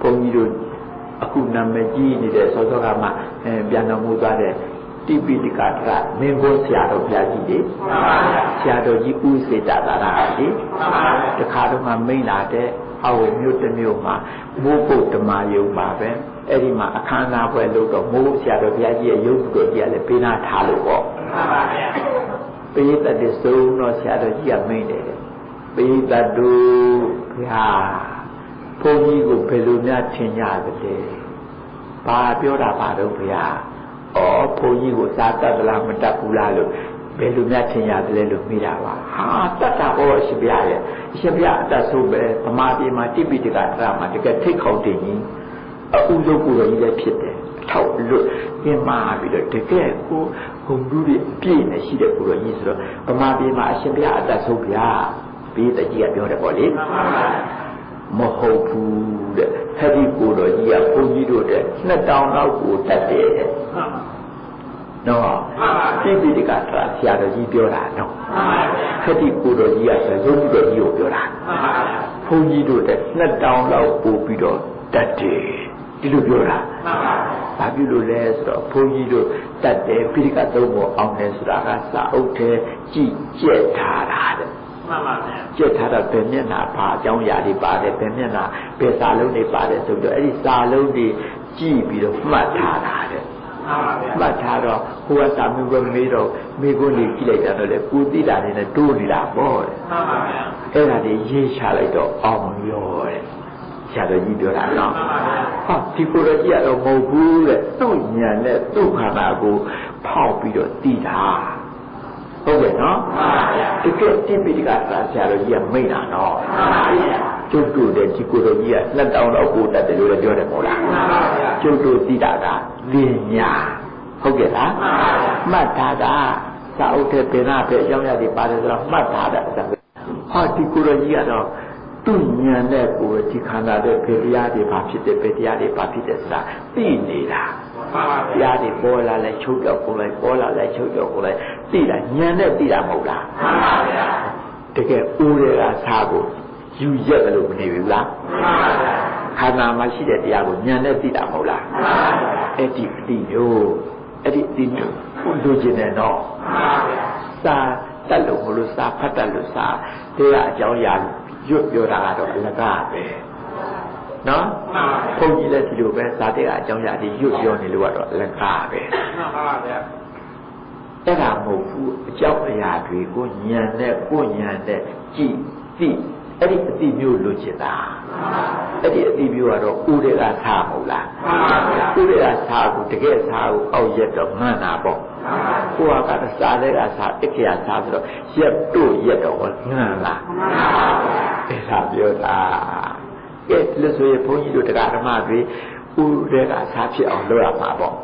ဘုန်းကြီးတို့အခုနာမည်ကြီးနေတဲ့စောစောကမှအဲပြန်တော်မူသွားတဲ့တိပိဋကတရမင်းကိုဆရာတော်ဘုရားကြီးလေဆရာတော်ကြီးဥစေတသာရလေတခါတော့မှမိန်လာတဲ့အဝမြို့တစ်မြို့မှာမိုးပုတ်ဓမ္မယုံပါပဲအဲ့ဒီမှာအခမ်းအနားပွဲလုပ်တော့မိုးဆရာတော်ဘုရားကြီးရဲ့ရုပ်တော်ကြီးကလည်းပေးနာထားလို့ပေါ့ပိဋကတည်းစုံတော့ဆရာတော်ကြီးကမိန်တယ်ပိဋကတုဘုရား ဘုန်းကြီးကိုဘယ်လိုများထင်ကြသလဲဘာပြောတာပါတော့ဘုရားဩဘုန်းကြီးကိုစားတတ်သလားမတတ်ဘူးလားလို့ဘယ်လိုများထင်ရတယ်လဲလို့မိတာပါဟာတတ်တာဘောအရှင်ဘုရားရဲ့အရှင်ဘုရားအတတ်ဆုံးပဲဗမာပြည်မှာတိပိဋကတရမှာတကယ်ထိတ်ခေါင်းတင်ကြီးအဥဒုကိုယ်တော်ကြီးလည်းဖြစ်တယ်အထောက်လွတ်ပြင်းမာပြီးတော့တကယ်ကိုဟုံဘူးတွေအပြည့်နဲ့ရှိတဲ့ကိုယ်တော်ကြီးဆိုတော့ဗမာပြည်မှာအရှင်ဘုရားအတတ်ဆုံးဘုရားပြီးတကြီးကပြောတယ်ပေါ့လေ မဟုတ်ဘူးတဲ့ဟဲ့ဒီကိုယ်တော်ကြီးကဘုန်းကြီးတို့တဲ့နှစ်တောင်လောက်ကိုတတ်တယ်တဲ့နော်တိပိဋကတရာဆရာတော်ကြီးပြောတာနော်ခတိကိုတော်ကြီးကဆိုရုပ်တော်ကြီးကိုပြောတာဘုန်းကြီးတို့တဲ့နှစ်တောင်လောက်ပို့ပြီးတော့တတ်တယ်ဒီလိုပြောတာဘာဖြစ်လို့လဲဆိုတော့ဘုန်းကြီးတို့တတ်တယ်ပိဋကသုံးပေါ်အောင်တယ်ဆိုတာကစာအုပ်ထဲကြည်ကျက်ထားတာတဲ့ မှန်ပါဗျာကြက်ထားတာဘယ်မျက်နှာဘာအကြောင်းအရာတွေပါတယ်ဘယ်မျက်နှာဘယ်စာလုံးတွေပါတယ်ဆိုတော့အဲ့ဒီစာလုံးတွေကြည့်ပြီးတော့မှတ်ထားတာတဲ့မှတ်ထားတော့ဟိုကစာမျိုးပဲမေးတော့မိကုန်းကြီးကြည့်လိုက်တာတော့လေကိုသိတာနေနဲ့တိုးနေတာပေါ့တဲ့မှန်ပါဗျာအဲ့ဒါတွေရေးချလိုက်တော့အောင်ရောတဲ့ဆရာတော်ကြီးပြောတာနော်ဟာဒီကိုရကြီးကတော့မဟုတ်ဘူးတဲ့သူ့ဉာဏ်နဲ့သူ့ခန္ဓာကိုဖောက်ပြီးတော့သိတာဟုတ်ကဲ့နော် တကယ်တိပိဋကသာဆရာတော်ကြီးကမိတ်တာနော်ကျုပ်တို့တဲ့ဒီကိုယ်တော်ကြီးကလက်တောင်းတော့ကိုတတ်တယ်လို့လည်းပြောတယ်မဟုတ်လားကျုပ်တို့သိတာကလင်းညာဟုတ်ကဲ့လားမှတ်တာကစာအုပ်ထဲပင်နာပဲအကြောင်းအရာတွေပါတယ်ဆိုတော့မှတ်ထားတာအဲ့ဒါဟာဒီကိုယ်တော်ကြီးကတော့ သူ့ဉာဏ်နဲ့ကိုယ်ဒီခန္ဓာတဲ့ဘယ်တရားတွေဘာဖြစ်တယ်ဘယ်တရားတွေဘာဖြစ်တယ်ဆိုတာသိနေတာတရားတွေပေါ်လာလဲချုပ်တော့ကိုယ်လိုက်ပေါ်လာလဲချုပ်တော့ကိုယ်လိုက်သိတာဉာဏ်နဲ့သိတာမဟုတ်လားမှန်ပါဗျာတကယ်ဦးတွေကစားကိုယူရက်တယ်လို့မနေဘူးလားမှန်ပါဗျာခန္ဓာမှာရှိတဲ့တရားကိုဉာဏ်နဲ့သိတာမဟုတ်လားမှန်ပါဗျာအဲ့ဒီအတိမျိုးအဲ့ဒီအတိမျိုးလူကျင်တယ်တော့မှန်ပါဗျာစာတတ်လို့မလို့စာဖတ်တတ်လို့စာတရားအကြောင်းအရာ ရွတ်ပြောတာကတော့အလကားပဲနော်ဘုန်းကြီးလည်းဒီလိုပဲဇာတိကအကြောင်းအရာတွေရွတ်ပြောနေလို့ကတော့အလကားပဲမှန်ပါဗျာအဲ့ဒါမဟုတ်ဘူးအကြောင်းအရာတွေကိုဉာဏ်နဲ့ကိုဉာဏ်နဲ့ကြည့်သိအဲ့ဒီအတိမျိုးလိုချင်တာအဲ့ဒီအတိမျိုးကတော့ဦးတွေကထားမဟုတ်လားဦးတွေကထားကိုတကယ်ထားကိုအောက်ရက်တော့မှန်းတာပေါ့ကိုကကစားတဲ့ကစားတကယ်စားဆိုတော့ရက်တို့ရက်တော့ငန်းလား အဲ့ဒါပြောတာကဲလို့ဆိုရင်ဘုန်းကြီးတို့တရားဓမ္မတွေဦးတွေကစားဖြစ်အောင်လုပ်ရမှာပေါ့